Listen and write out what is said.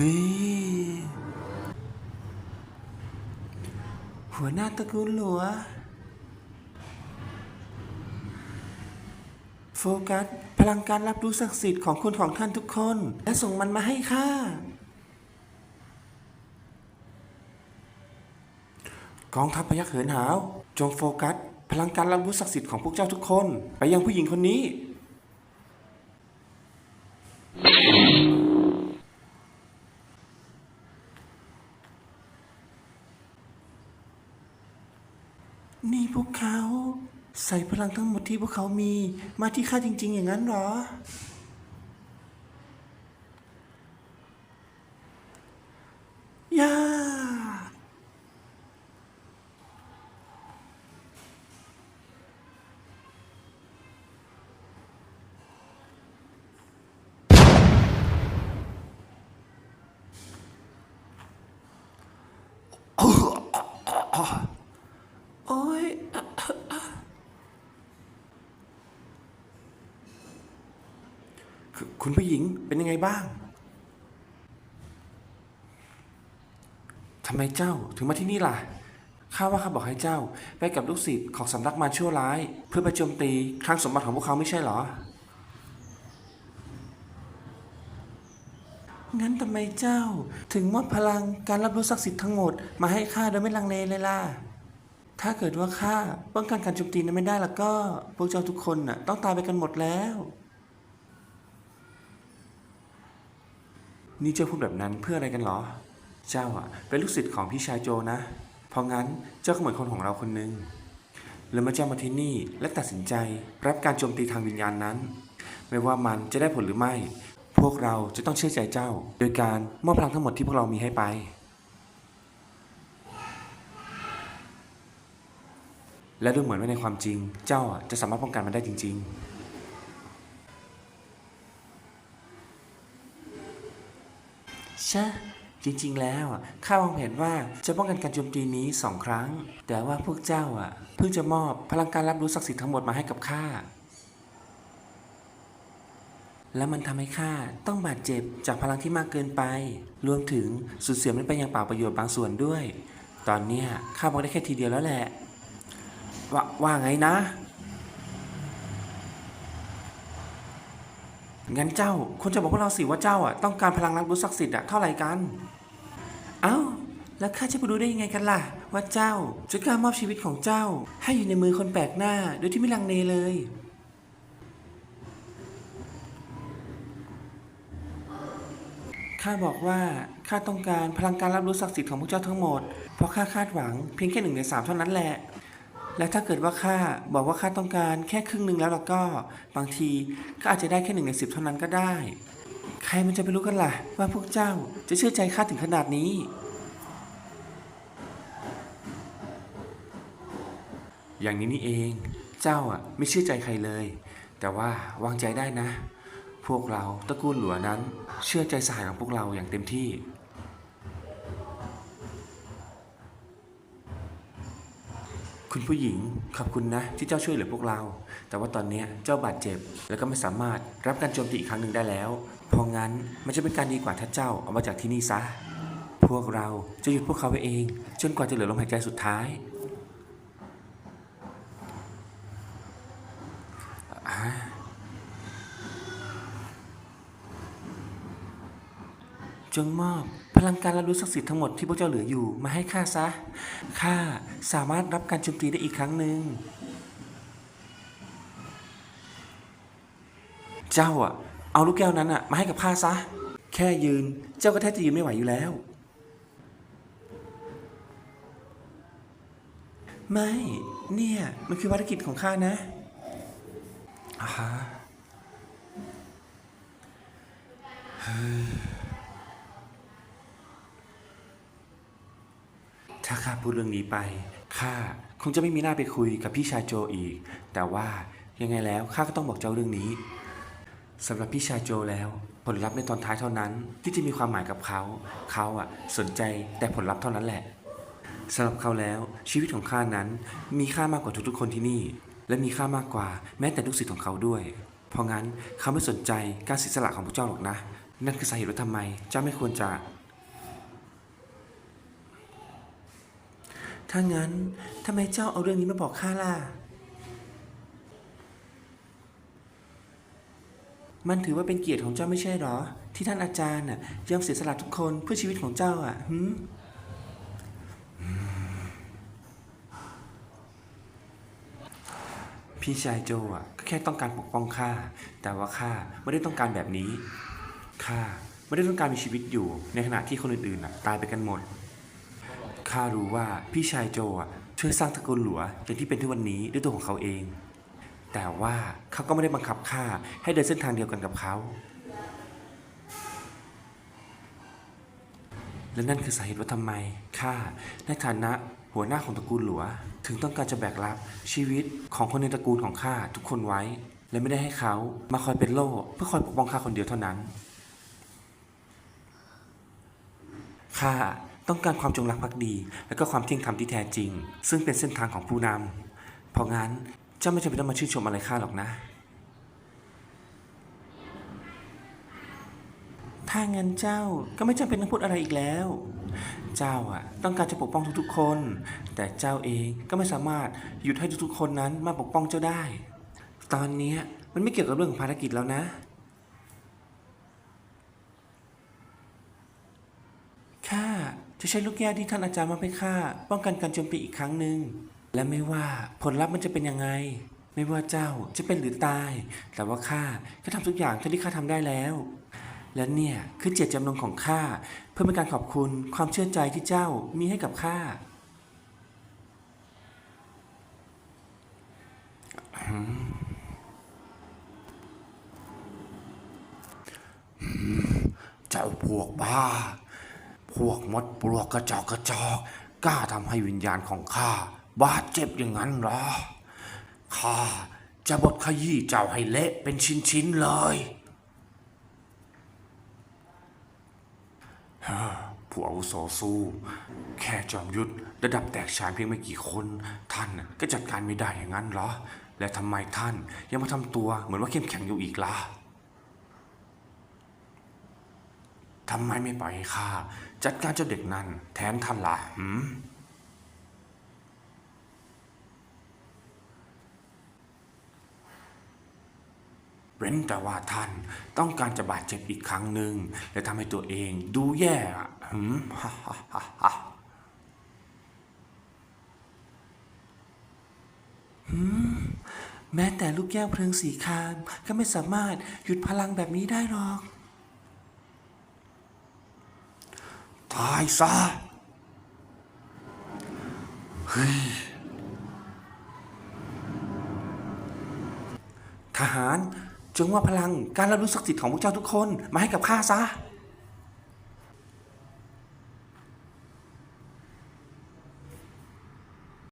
ฮ้ยหัวหน้าตระกูลหลัว โฟกัส พลังการรับรู้ศักดิ์สิทธิ์ของคนของท่านทุกคน และส่งมันมาให้ข้ากองทัพพยักเหินหาว จงโฟกัส พลังการรับรู้ศักดิ์สิทธิ์ของพวกเจ้าทุกคน ไปยังผู้หญิงคนนี้ พวกเขา ใส่พลังทั้งหมดที่พวกเขามีมาที่ข้าจริง ๆ อย่างนั้นเหรอ คุณผู้หญิงเป็นยังไงบ้างทำไมเจ้าถึงมาที่นี่ล่ะ ข้าว่าข้าบอกให้เจ้าไปกับลูกศิษย์ของสำนักมารชั่วร้าย เพื่อไปโจมตีคลังสมบัติของพวกเขาไม่ใช่เหรอ งั้นทำไมเจ้าถึงมอบพลังการรับรู้ศักดิ์สิทธิ์ทั้งหมดมาให้ข้าโดยไม่ลังเลเลยล่ะ ถ้าเกิดว่าข้าป้องกันการโจมตีนั้นไม่ได้แล้วก็ พวกเจ้าทุกคนน่ะต้องตายไปกันหมดแล้ว นี่เจ้าพูดแบบนั้นเพื่ออะไรกันเหรอ เจ้าอะ เป็นลูกศิษย์ของพี่ชายโจนะ เพราะงั้นเจ้าก็เหมือนคนของเราคนหนึ่งแล้วมื่อเจ้ามาที่นี่และตัดสินใจรับการโจมตีทางวิญญาณนั้น ไม่ว่ามันจะได้ผลหรือไม่ พวกเราจะต้องเชื่อใจเจ้า โดยการมอบพลังทั้งหมดที่พวกเรามีให้ไป และดูเหมือนว่าในความจริง เจ้าจะสามารถป้องกันมันได้จริง ๆ ใช่จริงๆ แล้วข้าวางแผนว่าจะป้องกันการโจมตีนี้สองครั้ง แต่ว่าพวกเจ้าอะเพิ่งจะมอบพลังการรับรู้ศักดิ์สิทธิ์ทั้งหมดมาให้กับข้า และมันทำให้ข้าต้องบาดเจ็บจากพลังที่มากเกินไป รวมถึงสูญเสียมันไปย่างเปล่าประโยชน์บางส่วนด้วย ตอนเนี้ข้าบอกได้แค่ทีเดียวแล้วแหละ ว่าว่าไงนะ งั้นเจ้าควรจะบอกพวกเราสิว่าเจ้าอะต้องการพลังรับรู้ศักดิ์สิทธิ์อะเท่าไหร่กัน เอ้า แล้วข้าจะไปรู้ได้ยังไงกันล่ะ ว่าเจ้าจะกล้ามอบชีวิตของเจ้า ให้อยู่ในมือคนแปลกหน้าโดยที่ไม่ลังเลเลย ข้าบอกว่าข้าต้องการพลังการรับรู้ศักดิ์สิทธิ์ของพวกเจ้าทั้งหมด เพราะข้าคาดหวังเพียงแค่หนึ่งในสามเท่านั้นแหละ และถ้าเกิดว่าข้าบอกว่าข้าต้องการแค่ครึ่งหนึ่งแล้วแล้วก็บางทีก็อาจจะได้แค่หนึ่งในสิบเท่านั้นก็ได้ ใครมันจะไปรู้กันล่ะ ว่าพวกเจ้าจะเชื่อใจข้าถึงขนาดนี้ อย่างนี้นี่เองเจ้าอะไม่เชื่อใจใครเลย แต่ว่าวางใจได้นะ พวกเราตระกูลหลัวนั้น เชื่อใจสหายของพวกเราอย่างเต็มที่ คุณผู้หญิงขอบคุณนะที่เจ้าช่วยเหลือพวกเรา แต่ว่าตอนนี้เจ้าบาดเจ็บ แล้วก็ไม่สามารถรับการโจมตีอีกครั้งหนึ่งได้แล้ว เพราะงั้นมันจะเป็นการดีกว่าถ้าเจ้าออกมาจากที่นี่ซะ พวกเราจะหยุดพวกเขาไว้เอง จนกว่าจะเหลือลมหายใจสุดท้ายจงมอบ พลังการรับรู้ศักดิ์สิทธิ์ทั้งหมดที่พวกเจ้าเหลืออยู่มาให้ข้าซะ ข้าสามารถรับการโจมตีได้อีกครั้งหนึ่ง เจ้าอะ เอาลูกแก้วนั้นอะมาให้กับข้าซะ แค่ยืน เจ้าก็แทบจะยืนไม่ไหวอยู่แล้ว ไม่ เนี่ย มันคือภารกิจของข้านะอ่าฮะเฮ้ย ถ้าข้าพูดเรื่องนี้ไปข้าคงจะไม่มีหน้าไปคุยกับพี่ชายโจอีก แต่ว่ายังไงแล้วข้าก็ต้องบอกเจ้าเรื่องนี้สำหรับพี่ชายโจแล้ว ผลลัพธ์ในตอนท้ายเท่านั้นที่จะมีความหมายกับเขาเขาอะสนใจแต่ผลลัพธ์เท่านั้นแหละสำหรับเขาแล้วชีวิตของข้านั้นมีค่ามากกว่าทุกๆคนที่นี่ และมีค่ามากกว่าแม้แต่ลูกศิษย์ของเขาด้วย เพราะงั้นเขาไม่สนใจการเสียสละของพวกเจ้าหรอกนะ นั่นคือสาเหตุว่าทำไมเจ้าไม่ควรจะ ถ้างั้นทำไมเจ้าเอาเรื่องนี้มาบอกข้าล่ะ มันถือว่าเป็นเกียรติของเจ้าไม่ใช่หรอ ที่ท่านอาจารย์น่ะยอมเสียสละทุกคนเพื่อชีวิตของเจ้าอะหืมพี่ชายโจอะก็แค่ต้องการปกป้องข้า แต่ว่าข้าไม่ได้ต้องการแบบนี้ ข้าไม่ได้ต้องการมีชีวิตอยู่ในขณะที่คนอื่นๆน่ะตายไปกันหมด ข้ารู้ว่าพี่ชายโจอะช่วยสร้างตระกูลหลัวอย่างที่เป็นทุกวันนี้ด้วยตัวของเขาเอง แต่ว่าเขาก็ไม่ได้บังคับข้าให้เดินเส้นทางเดียวกันกับเขา และนั่นคือสาเหตุว่าทำไมข้าในฐานะหัวหน้าของตระกูลหลัว ถึงต้องการจะแบกรับชีวิตของคนในตระกูลของข้าทุกคนไว้ และไม่ได้ให้เขามาคอยเป็นโล่เพื่อคอยปกป้องข้าคนเดียวเท่านั้นข้า ต้องการความจงรักภักดี และก็ความเที่ยงธรรมที่แท้จริง ซึ่งเป็นเส้นทางของผู้นำเพราะงั้นเจ้าไม่จำเป็นต้องมาชื่นชมอะไรข้าหรอกนะ ถ้างั้นเจ้าก็ไม่จำเป็นต้องพูดอะไรอีกแล้ว เจ้าอะต้องการจะปกป้องทุกๆคน แต่เจ้าเองก็ไม่สามารถหยุดให้ทุกๆคนนั้นมาปกป้องเจ้าได้ ตอนนี้มันไม่เกี่ยวกับเรื่องของภารกิจแล้วนะ ข้า จะใช้ลูกแก้วที่ท่านอาจารย์มาให้ข้าป้องกันการโจมตีอีกครั้งหนึ่งและไม่ว่าผลลัพธ์มันจะเป็นยังไง ไม่ว่าเจ้าจะเป็นหรือตาย แต่ว่าข้าก็ทำทุกอย่างเท่าที่ข้าทำได้แล้ว และเนี่ยคือเจตจำนงของข้าเพื่อเป็นการขอบคุณความเชื่อใจที่เจ้ามีให้กับข้าเจ้าพวกบ้า พวกมดปลวกกระจอกกระจอกกล้าทำให้วิญญาณของข้าบาดเจ็บอย่างนั้นหรอ ข้าจะบดขยี้เจ้าให้เละเป็นชิ้นๆเลย ผู้อาวุโสสู้ แค่จอมยุทธระดับแตกฉานเพียงไม่กี่คน ท่านก็จัดการไม่ได้อย่างนั้นหรอ และทำไมท่านยังมาทำตัวเหมือนว่าเข้มแข็งอยู่อีกล่ะ ทำไมไม่ปล่อยให้ข้าจัดการเจ้าเด็กนั่นแทนท่านล่ะหืมเว้นแต่ว่าท่านต้องการจะบาดเจ็บอีกครั้งหนึ่งและทำให้ตัวเองดูแย่หืมฮ่าฮ่าฮ่าแม้แต่ลูกแก้วเพลิงสีคามก็ไม่สามารถหยุดพลังแบบนี้ได้หรอก ตายซะทหารจงว่าพลังการรับรู้ศักดิ์สิทธิ์ของพวกเจ้าทุกคน มาให้กับข้าซะ